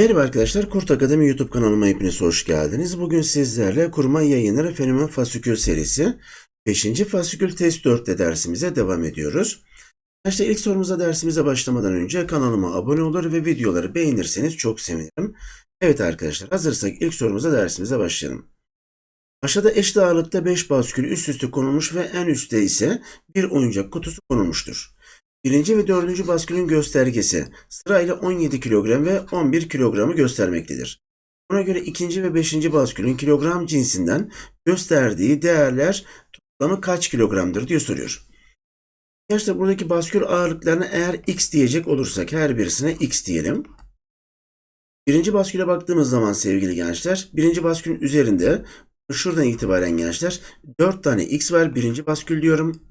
Merhaba arkadaşlar, Kurt Akademi YouTube kanalıma hepiniz hoş geldiniz. Bugün sizlerle kurma yayınları fenomen fasikül serisi 5. fasikül test 4'te dersimize devam ediyoruz. İşte ilk sorumuza dersimize başlamadan önce kanalıma abone olur ve videoları beğenirseniz çok sevinirim. Evet arkadaşlar hazırsak ilk sorumuza dersimize başlayalım. Aşağıda eşit ağırlıkta 5 baskül üst üste konulmuş ve en üstte ise bir oyuncak kutusu konulmuştur. Birinci ve dördüncü baskülün göstergesi sırayla 17 kilogram ve 11 kilogramı göstermektedir. Buna göre ikinci ve beşinci baskülün kilogram cinsinden gösterdiği değerler toplamı kaç kilogramdır diye soruyor. Arkadaşlar buradaki baskül ağırlıklarına eğer x diyecek olursak her birisine x diyelim. Birinci basküle baktığımız zaman sevgili gençler, birinci baskülün üzerinde şuradan itibaren gençler 4 tane x var. Birinci baskül diyorum.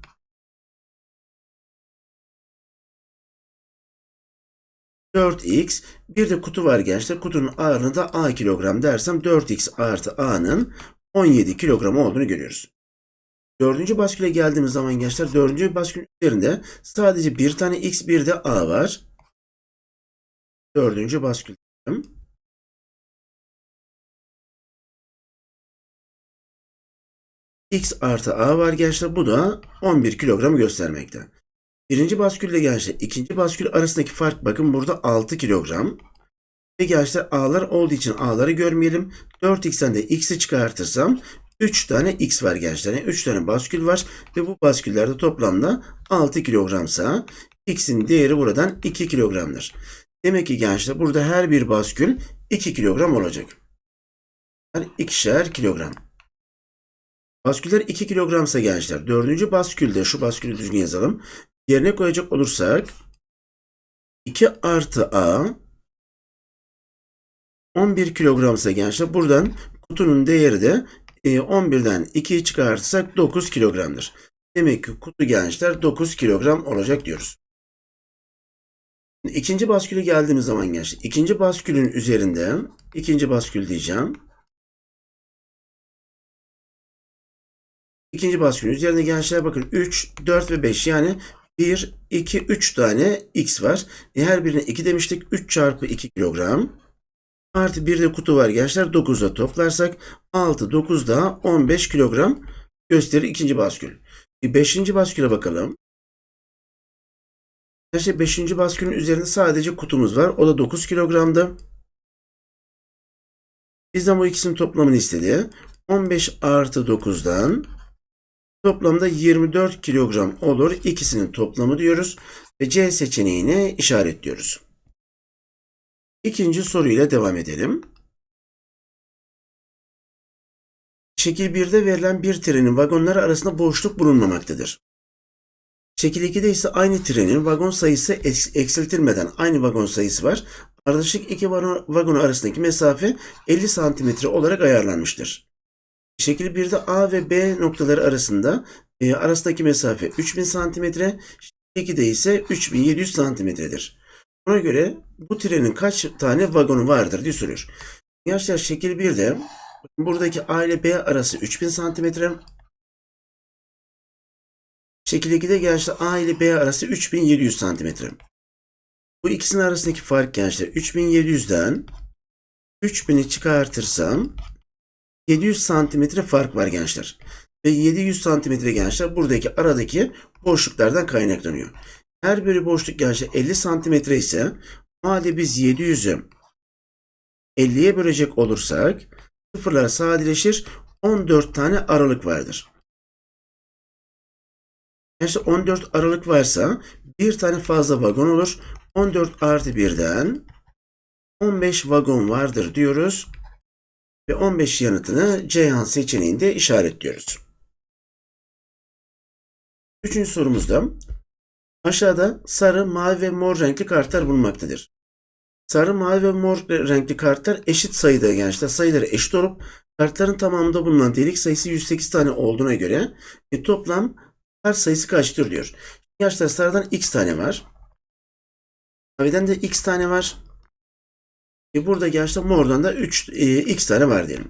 ...4x... ...bir de kutu var gençler. Kutunun ağırlığı da a kilogram dersem... ...4x artı a'nın... ...17 kilogram olduğunu görüyoruz. Dördüncü basküle geldiğimiz zaman gençler... ...dördüncü baskülün üzerinde... ...sadece bir tane x bir de a var. Dördüncü baskül. x artı a var gençler. Bu da 11 kilogramı göstermekte. Birinci baskülle gençler ikinci baskül arasındaki fark bakın burada 6 kilogram. Ve gençler a'lar olduğu için a'ları görmeyelim. 4x'ten de x'i çıkartırsam 3 tane x var gençler. Yani 3 tane baskül var ve bu basküllerde toplamda 6 kilogramsa x'in değeri buradan 2 kilogramdır. Demek ki gençler burada her bir baskül 2 kilogram olacak. Yani ikişer kilogram. Basküller 2 kilogramsa gençler. Dördüncü baskülde şu baskülü düzgün yazalım. Yerine koyacak olursak 2 artı A 11 kilogramsa gençler buradan kutunun değeri de e, 11'den 2'yi çıkartırsak 9 kilogramdır. Demek ki kutu gençler 9 kilogram olacak diyoruz. İkinci baskülü geldiğimiz zaman gençler ikinci baskülün üzerinde ikinci baskül diyeceğim. İkinci baskülün üzerinde gençler bakın 3, 4 ve 5 yani 1, 2, 3 tane x var. E her birine 2 demiştik. 3 çarpı 2 kilogram. Artı bir de kutu var gençler. 9'da toplarsak 6, 9 daha 15 kilogram gösterir ikinci baskül. E beşinci basküle bakalım. Gençler 5. baskülün üzerinde sadece kutumuz var. O da 9 kilogramdı. Bizden bu ikisinin toplamını istedi. 15 artı 9'dan Toplamda 24 kilogram olur. İkisinin toplamı diyoruz. Ve C seçeneğini işaretliyoruz. İkinci soruyla devam edelim. Şekil 1'de verilen bir trenin vagonları arasında boşluk bulunmamaktadır. Şekil 2'de ise aynı trenin vagon sayısı eksiltilmeden aynı vagon sayısı var. Ardışık iki vagon arasındaki mesafe 50 santimetre olarak ayarlanmıştır. Şekil 1'de A ve B noktaları arasında e, arasındaki mesafe 3000 santimetre. Şekil 2'de ise 3700 santimetredir. Buna göre bu trenin kaç tane vagonu vardır diye soruyor. Gençler şekil 1'de buradaki A ile B arası 3000 santimetre. Şekil 2'de gençler A ile B arası 3700 santimetre. Bu ikisinin arasındaki fark gençler 3700'den 3000'i çıkartırsam 700 santimetre fark var gençler. Ve 700 santimetre gençler buradaki aradaki boşluklardan kaynaklanıyor. Her biri boşluk gençler 50 santimetre ise madem biz 700'ü 50'ye bölecek olursak sıfırlar sadeleşir 14 tane aralık vardır. Gençler 14 aralık varsa bir tane fazla vagon olur. 14 artı 1'den 15 vagon vardır diyoruz ve 15 yanıtını Ceyhan seçeneğinde işaretliyoruz. Üçüncü sorumuzda aşağıda sarı, mavi ve mor renkli kartlar bulunmaktadır. Sarı, mavi ve mor renkli kartlar eşit sayıda gençler. Sayıları eşit olup kartların tamamında bulunan delik sayısı 108 tane olduğuna göre e, toplam kart sayısı kaçtır diyor. Gençler sarıdan x tane var. Maviden de x tane var. E burada gençler mordan da 3 e, x tane var diyelim.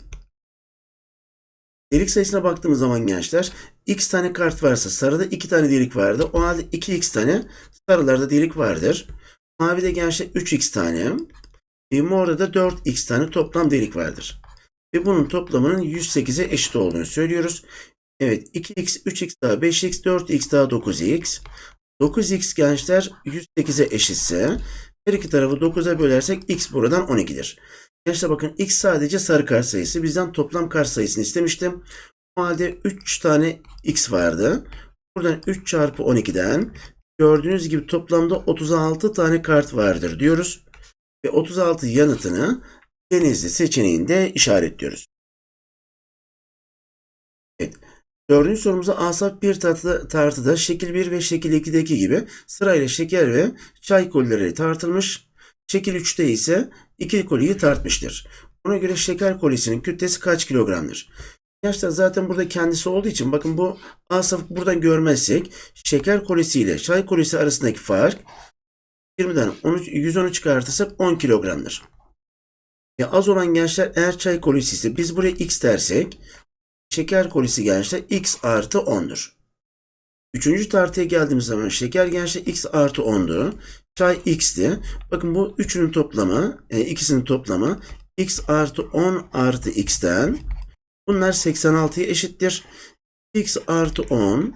Delik sayısına baktığımız zaman gençler x tane kart varsa sarıda 2 tane delik vardı. O halde 2x tane sarılarda delik vardır. Mavide gençler 3x tane. E, morda da 4x tane toplam delik vardır. Ve bunun toplamının 108'e eşit olduğunu söylüyoruz. Evet 2x, 3x daha 5x, 4x daha 9x. 9x gençler 108'e eşitse her iki tarafı 9'a bölersek x buradan 12'dir. Gençler bakın x sadece sarı kart sayısı. Bizden toplam kart sayısını istemiştim. O halde 3 tane x vardı. Buradan 3 çarpı 12'den gördüğünüz gibi toplamda 36 tane kart vardır diyoruz. Ve 36 yanıtını Denizli seçeneğinde işaretliyoruz. Dördüncü sorumuza asap bir tartıda, tartıda şekil 1 ve şekil 2'deki gibi sırayla şeker ve çay kolileri tartılmış. Şekil 3'te ise ikili koliyi tartmıştır. Buna göre şeker kolisinin kütlesi kaç kilogramdır? Gerçekten zaten burada kendisi olduğu için bakın bu asaf buradan görmezsek şeker kolisi ile çay kolisi arasındaki fark 20'den 13, 110'u çıkartırsak 10 kilogramdır. Ya az olan gençler eğer çay kolisi ise biz buraya x dersek şeker kolisi gençler x artı 10'dur. Üçüncü tartıya geldiğimiz zaman şeker gençler x artı 10'du. Çay x'ti. Bakın bu üçünün toplamı, e, ikisinin toplamı x artı 10 artı x'ten bunlar 86'ya eşittir. x artı 10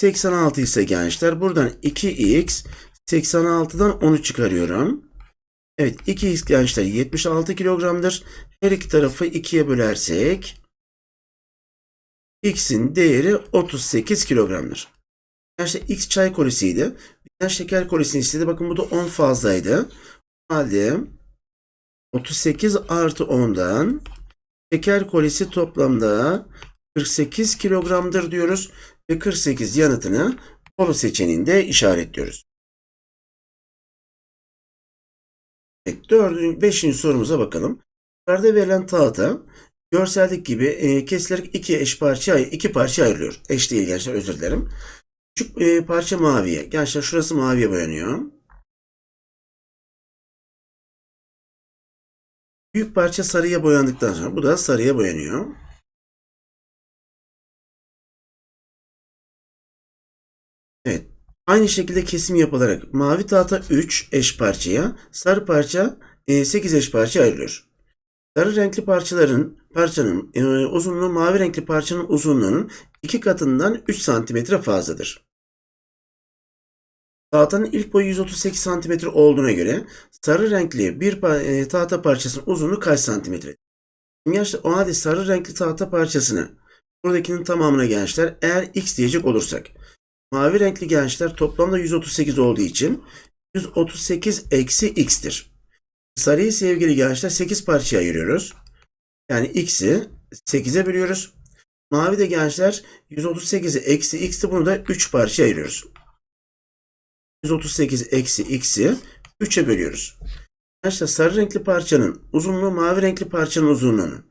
86 ise gençler buradan 2x 86'dan 10'u çıkarıyorum. Evet 2x gençler 76 kilogramdır. Her iki tarafı 2'ye bölersek x'in değeri 38 kilogramdır. Gençler x çay kolisiydi. Bizden şeker kolisini istedi. Bakın bu da 10 fazlaydı. O halde 38 artı 10'dan şeker kolisi toplamda 48 kilogramdır diyoruz. Ve 48 yanıtını Bolu seçeneğinde işaretliyoruz. Evet, dördüncü, beşinci sorumuza bakalım. Yukarıda verilen tahta görseldeki gibi e, kesilerek iki eş parça iki parça ayrılıyor. Eş değil gençler özür dilerim. Küçük e, parça maviye. Gençler şurası maviye boyanıyor. Büyük parça sarıya boyandıktan sonra bu da sarıya boyanıyor. Evet. Aynı şekilde kesim yapılarak mavi tahta 3 eş parçaya, sarı parça e, 8 eş parça ayrılıyor. Sarı renkli parçaların parçanın e, uzunluğu mavi renkli parçanın uzunluğunun iki katından 3 cm fazladır. Tahtanın ilk boyu 138 cm olduğuna göre sarı renkli bir e, tahta parçasının uzunluğu kaç santimetre? Gençler o halde sarı renkli tahta parçasını buradakinin tamamına gençler eğer x diyecek olursak mavi renkli gençler toplamda 138 olduğu için 138 eksi x'tir. Sarıyı sevgili gençler 8 parçaya ayırıyoruz. Yani x'i 8'e bölüyoruz. Mavi de gençler 138'i eksi x'i bunu da 3 parçaya ayırıyoruz. 138 eksi x'i 3'e bölüyoruz. Gençler sarı renkli parçanın uzunluğu mavi renkli parçanın uzunluğunun.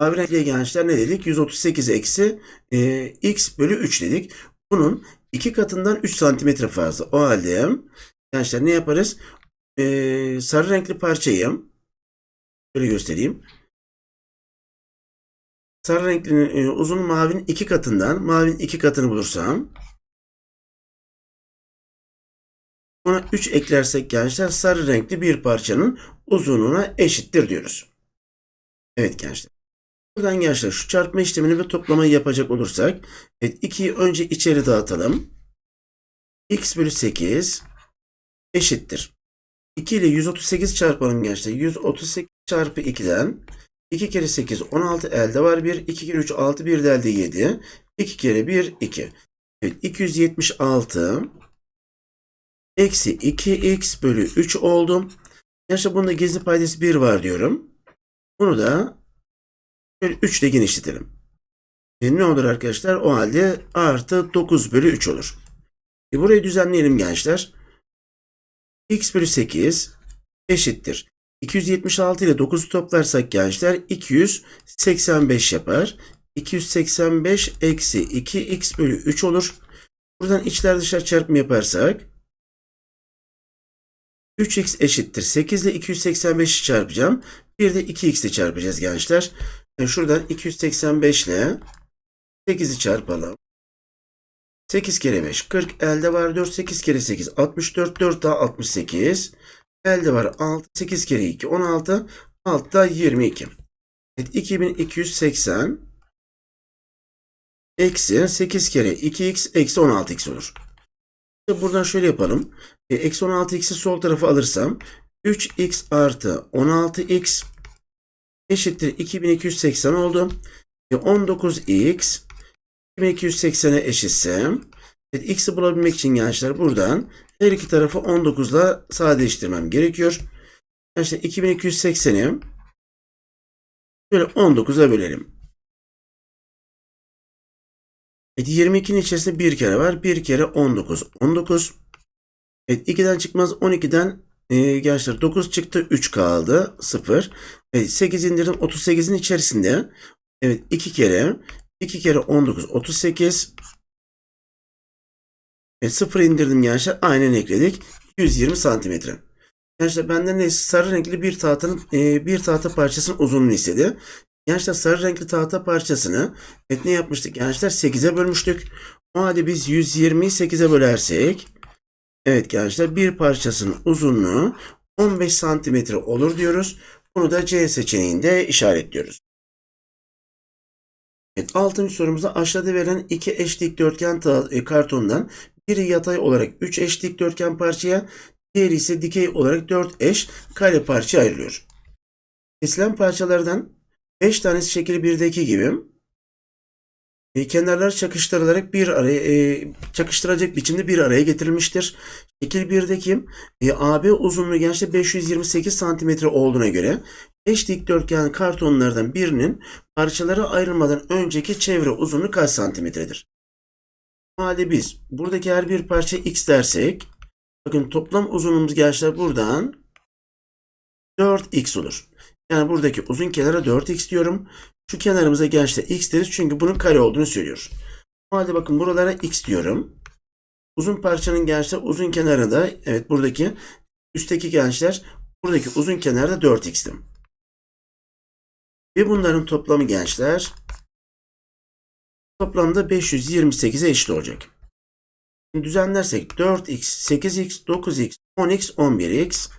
Mavi renkli gençler ne dedik? 138 eksi e, x bölü 3 dedik. Bunun iki katından 3 santimetre fazla. O halde gençler ne yaparız? Ee, sarı renkli parçayı şöyle göstereyim. Sarı renklinin e, uzun mavinin iki katından mavinin iki katını bulursam ona 3 eklersek gençler sarı renkli bir parçanın uzunluğuna eşittir diyoruz. Evet gençler. Buradan gençler şu çarpma işlemini ve toplamayı yapacak olursak evet 2'yi önce içeri dağıtalım. x bölü 8 eşittir. 2 ile 138 çarpalım gençler. 138 çarpı 2'den 2 kere 8 16 elde var 1. 2 kere 3 6 1 de elde 7. 2 kere 1 2. Evet 276 eksi 2x bölü 3 oldu. Gençler bunda gizli paydası 1 var diyorum. Bunu da şöyle 3 ile genişletelim. E ne olur arkadaşlar? O halde artı 9 bölü 3 olur. E burayı düzenleyelim gençler x bölü 8 eşittir. 276 ile 9'u toplarsak gençler 285 yapar. 285 eksi 2x bölü 3 olur. Buradan içler dışlar çarpımı yaparsak 3x eşittir. 8 ile 285'i çarpacağım. Bir de 2x ile çarpacağız gençler. Yani şuradan 285 ile 8'i çarpalım. 8 kere 5 40 elde var 4 8 kere 8 64 4 daha 68 Elde var 6, 8 kere 2, 16, 6 da 22. Evet, 2280 eksi 8 kere 2x eksi 16x olur. İşte buradan şöyle yapalım. E, eksi 16x'i sol tarafa alırsam 3x artı 16x eşittir 2280 oldu. E, 19x 2280'e eşitse x'i bulabilmek için gençler buradan her iki tarafı 19 ile sadeleştirmem gerekiyor. Gençler 2280'i şöyle 19'a bölelim. Evet, 22'nin içerisinde bir kere var. Bir kere 19. 19. Evet 2'den çıkmaz. 12'den e, gençler 9 çıktı. 3 kaldı. 0. Evet 8 indirdim. 38'in içerisinde. Evet 2 kere. 2 kere 19. 38. Evet 0 indirdim gençler. Aynen ekledik. 120 santimetre. Gençler benden ne sarı renkli bir tahtanın e, bir tahta parçasının uzunluğunu istedi. Gençler sarı renkli tahta parçasını evet ne yapmıştık gençler 8'e bölmüştük. O halde biz 120'yi 8'e bölersek evet gençler bir parçasının uzunluğu 15 santimetre olur diyoruz. Bunu da C seçeneğinde işaretliyoruz. Evet, altıncı sorumuzda aşağıda verilen iki eş dikdörtgen e, kartondan biri yatay olarak 3 eş dikdörtgen parçaya, diğeri ise dikey olarak 4 eş kare parçaya ayrılıyor. Kesilen parçalardan 5 tanesi şekil 1'deki gibi e, kenarlar çakıştırılarak bir araya e, çakıştıracak biçimde bir araya getirilmiştir. Şekil 1'deki e, AB uzunluğu gençte 528 cm olduğuna göre eş dikdörtgen kartonlardan birinin parçalara ayrılmadan önceki çevre uzunluğu kaç santimetredir? Halde biz buradaki her bir parça x dersek bakın toplam uzunluğumuz gençler buradan 4x olur. Yani buradaki uzun kenara 4x diyorum. Şu kenarımıza gençler x deriz çünkü bunun kare olduğunu söylüyor. O halde bakın buralara x diyorum. Uzun parçanın gençler uzun kenarı da evet buradaki üstteki gençler buradaki uzun kenarda 4x'tim. Ve bunların toplamı gençler toplamda 528'e eşit olacak. Şimdi düzenlersek 4x, 8x, 9x, 10x, 11x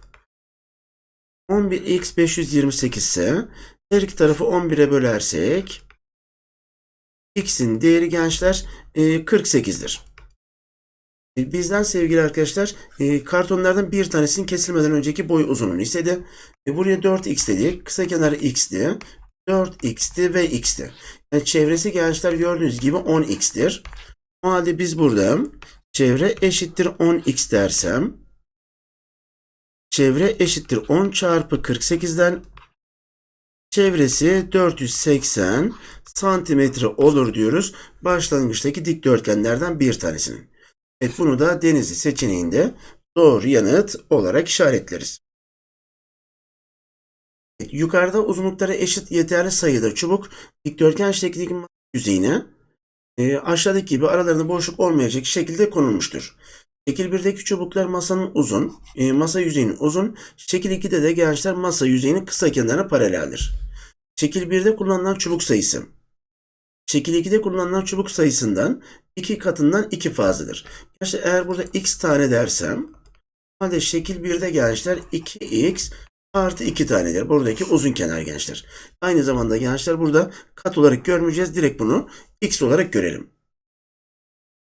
11x 528 ise her iki tarafı 11'e bölersek x'in değeri gençler e, 48'dir. E, Bizden sevgili arkadaşlar e, kartonlardan bir tanesinin kesilmeden önceki boy uzunluğunu istedi. E, Buraya 4x dedik. Kısa kenarı x'ti. 4x'ti ve x'ti. Yani çevresi gençler gördüğünüz gibi 10x'tir. O halde biz burada çevre eşittir 10x dersem çevre eşittir 10 çarpı 48'den çevresi 480 santimetre olur diyoruz. Başlangıçtaki dikdörtgenlerden bir tanesinin. Evet bunu da Denizli seçeneğinde doğru yanıt olarak işaretleriz. Yukarıda uzunlukları eşit yeterli sayıda çubuk dikdörtgen şeklindeki yüzeyine e, aşağıdaki gibi aralarında boşluk olmayacak şekilde konulmuştur. Şekil 1'deki çubuklar masanın uzun, e, masa yüzeyinin uzun, şekil 2'de de gençler masa yüzeyinin kısa kenarına paraleldir. Şekil 1'de kullanılan çubuk sayısı. Şekil 2'de kullanılan çubuk sayısından 2 katından 2 fazladır. Gençler eğer burada x tane dersem, halde şekil 1'de gençler 2x artı 2 tanedir. Buradaki uzun kenar gençler. Aynı zamanda gençler burada kat olarak görmeyeceğiz. Direkt bunu x olarak görelim.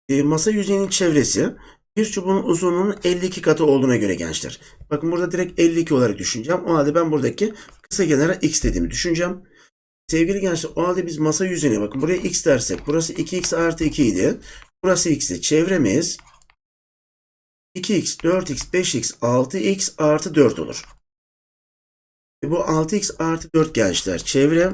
E, masa yüzeyinin çevresi bir çubuğun uzunluğunun 52 katı olduğuna göre gençler. Bakın burada direkt 52 olarak düşüneceğim. O halde ben buradaki kısa kenara x dediğimi düşüneceğim. Sevgili gençler o halde biz masa yüzeyine bakın buraya x dersek burası 2x artı 2 idi. Burası x'ti. Çevremiz 2x, 4x, 5x, 6x artı 4 olur. Ve bu 6x artı 4 gençler çevre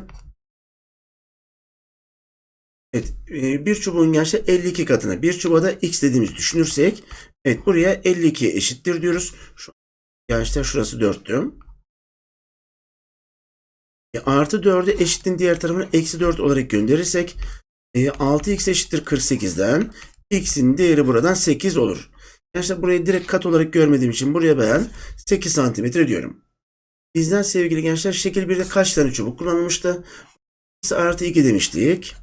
Evet, e, bir çubuğun gençler 52 katına bir çubuğa da x dediğimiz düşünürsek evet buraya 52 eşittir diyoruz. Şu, gençler şurası 4'tü. E, artı 4'ü eşitliğin diğer tarafına eksi 4 olarak gönderirsek e, 6x eşittir 48'den x'in değeri buradan 8 olur. Gençler burayı direkt kat olarak görmediğim için buraya ben 8 santimetre diyorum. Bizden sevgili gençler şekil 1'de kaç tane çubuk kullanılmıştı? x artı 2 demiştik.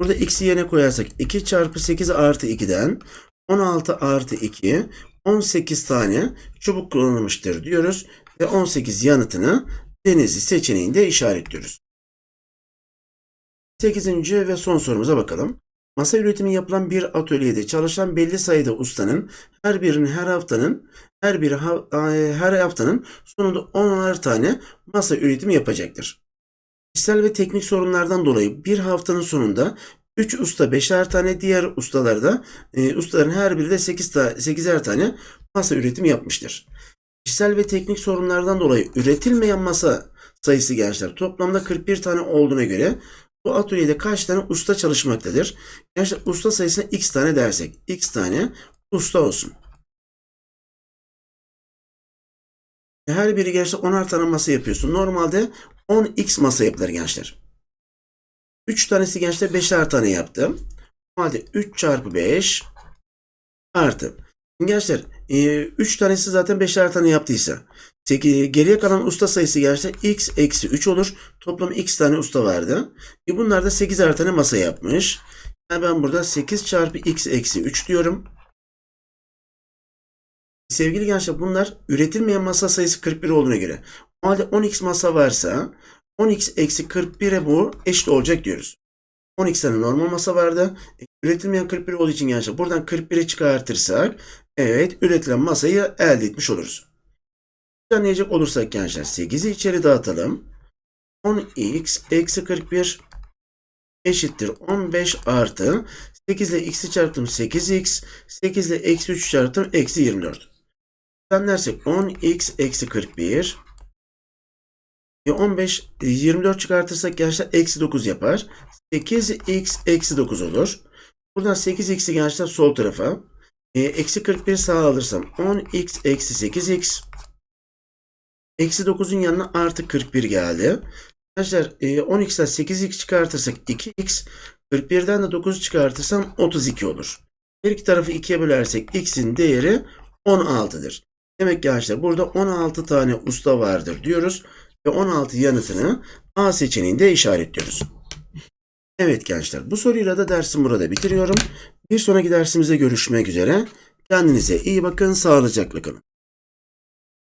Burada x'i yerine koyarsak 2 çarpı 8 artı 2'den 16 artı 2 18 tane çubuk kullanılmıştır diyoruz ve 18 yanıtını Denizli seçeneğinde işaretliyoruz. 8. ve son sorumuza bakalım. Masa üretimi yapılan bir atölyede çalışan belli sayıda ustanın her birinin her haftanın her biri ha- e, her haftanın sonunda 10'ar tane masa üretimi yapacaktır. Kişisel ve teknik sorunlardan dolayı bir haftanın sonunda 3 usta 5'er tane diğer ustalar da e, ustaların her biri de 8 ta 8'er tane masa üretimi yapmıştır. Kişisel ve teknik sorunlardan dolayı üretilmeyen masa sayısı gençler toplamda 41 tane olduğuna göre bu atölyede kaç tane usta çalışmaktadır? Gençler usta sayısına x tane dersek x tane usta olsun. Her biri gençler 10'ar tane masa yapıyorsun. Normalde 10x masa yapılır gençler. 3 tanesi gençler 5'er tane yaptım. O halde 3 çarpı 5 artı. Gençler 3 tanesi zaten 5'er tane yaptıysa. 8, geriye kalan usta sayısı gençler x eksi 3 olur. Toplam x tane usta vardı. E bunlar da 8'er tane masa yapmış. Yani ben burada 8 çarpı x eksi 3 diyorum. Sevgili gençler bunlar üretilmeyen masa sayısı 41 olduğuna göre. O halde 10x masa varsa 10x eksi 41'e bu eşit olacak diyoruz. 12 tane normal masa vardı. E, Üretilmeyen 41 olduğu için gençler buradan 41'i çıkartırsak evet üretilen masayı elde etmiş oluruz. Düzenleyecek olursak gençler 8'i içeri dağıtalım. 10x eksi 41 eşittir 15 artı 8 ile x'i çarptım 8x 8 ile eksi 3 çarptım eksi 24. Düzenlersek 10x eksi 41 e 15 e, 24 çıkartırsak gençler eksi 9 yapar. 8x eksi 9 olur. Buradan 8x'i gençler sol tarafa. E, eksi 41 sağa alırsam 10x eksi 8x. Eksi 9'un yanına artı 41 geldi. Gençler e, 10x'ten 8x çıkartırsak 2x. 41'den de 9 çıkartırsam 32 olur. Her iki tarafı 2'ye bölersek x'in değeri 16'dır. Demek ki gençler burada 16 tane usta vardır diyoruz. Ve 16 yanıtını A seçeneğinde işaretliyoruz. Evet gençler bu soruyla da dersim burada bitiriyorum. Bir sonraki dersimize görüşmek üzere. Kendinize iyi bakın, sağlıcakla kalın.